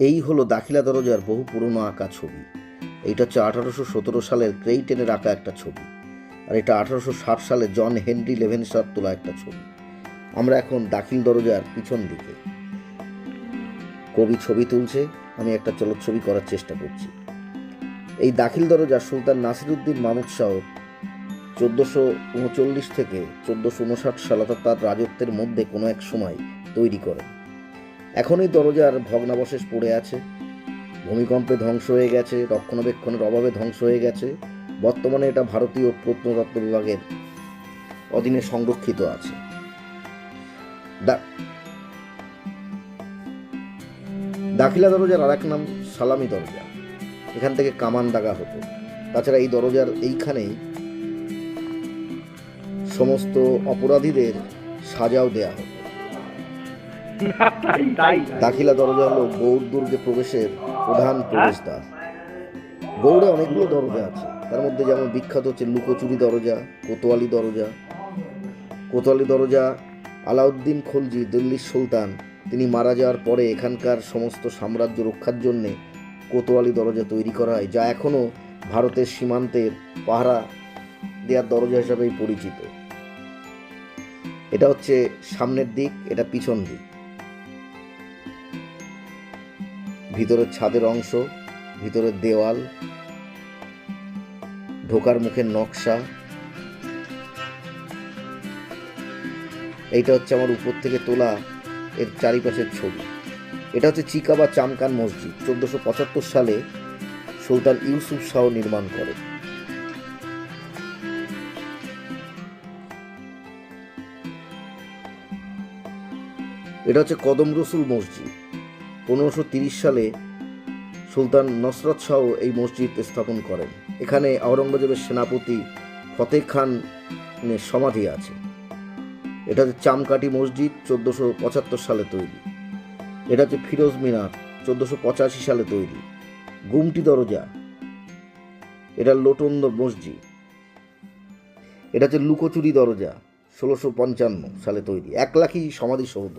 এই হলো দাখিলা দরজার বহু পুরনো আঁকা ছবি। এইটা হচ্ছে আঠারোশো সতেরো সালের ক্রেইটেনের আঁকা একটা ছবি আর এটা আঠারোশো ষাট সালে জন হেনরি লেভেনসার তোলা একটা ছবি। আমরা এখন দাখিল দরজার পিছন দিকে। কবি ছবি তুলছে, আমি একটা চলচ্ছবি করার চেষ্টা করছি। এই দাখিল দরজা সুলতান নাসিরুদ্দিন মামুদ শাহ চোদ্দোশো উনচল্লিশ থেকে চোদ্দোশো উনষাট সাল অর্থাৎ তার রাজত্বের মধ্যে কোনো এক সময় তৈরি করেন। এখন এই দরজার ভগ্নাবশেষ পড়ে আছে। ভূমিকম্পে ধ্বংস হয়ে গেছে, রক্ষণাবেক্ষণের অভাবে ধ্বংস হয়ে গেছে। বর্তমানে এটা ভারতীয় প্রত্নতত্ত্ব বিভাগের অধীনে সংরক্ষিত আছে। দাখিলা দরজার আর এক নাম সালামি দরজা। এখান থেকে কামান দাগা হতো। তাছাড়া এই দরজার এইখানেই সমস্ত অপরাধীদের সাজাও দেয়া হতো। দাখিলা দরজা হলো গৌড় দুর্গে প্রবেশের প্রধান প্রবেশদ্বার। গৌড়ে অনেকগুলো দরজা আছে। তার মধ্যে যেমন বিখ্যাত হচ্ছে লুকোচুরি দরজা, কোতোয়ালি দরজা। কোতোয়ালি দরজা, আলাউদ্দিন খলজি, দিল্লির সুলতান, তিনি মারা যাওয়ার পরে এখানকার সমস্ত সাম্রাজ্য রক্ষার জন্যে কোতোয়ালি দরজা তৈরি করা হয়, যা এখনও ভারতের সীমান্তের পাহারা দেওয়ার দরজা হিসাবেই পরিচিত। এটা হচ্ছে সামনের দিক, এটা পিছন দিক। ভিতরের ছাদের অংশ, ভিতরের দেওয়াল, ঢোকার মুখের নকশা। এইটা হচ্ছে আমার উপর থেকে তোলা এর চারিপাশের ছবি। এটা হচ্ছে চিকা বা চামকান মসজিদ, চোদ্দশো পঁচাত্তর সালে সুলতান ইউসুফ শাহ নির্মাণ করে। এটা হচ্ছে কদম রসুল মসজিদ। পনেরোশো সালে সুলতান নসরত শাহ এই মসজিদ স্থাপন করেন। এখানে আওরঙ্গজেবের সেনাপতি ফতে খানের সমাধি আছে। এটা হচ্ছে চামকাটি মসজিদ চোদ্দোশো পঁচাত্তর সালে তৈরি। এটা হচ্ছে ফিরোজ মিনার চোদ্দোশো পঁচাশি সালে তৈরি। গুমটি দরজা, এটা লোটন্দ মসজিদ। এটা হচ্ছে লুকোচুরি দরজা, ষোলোশো পঞ্চান্ন সালে তৈরি। এক লাখই সমাধিসৌধ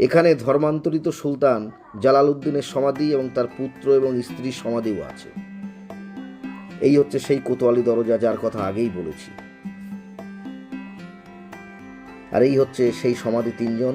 এখানে ধর্মান্তরিত সুলতান জালালউদ্দিনের সমাধি এবং তার পুত্র এবং স্ত্রীর সমাধিও আছে। এই হচ্ছে সেই কোতোয়ালি দরজা যার কথা আগেই বলেছি। আর এই হচ্ছে সেই সমাধি তিনজন।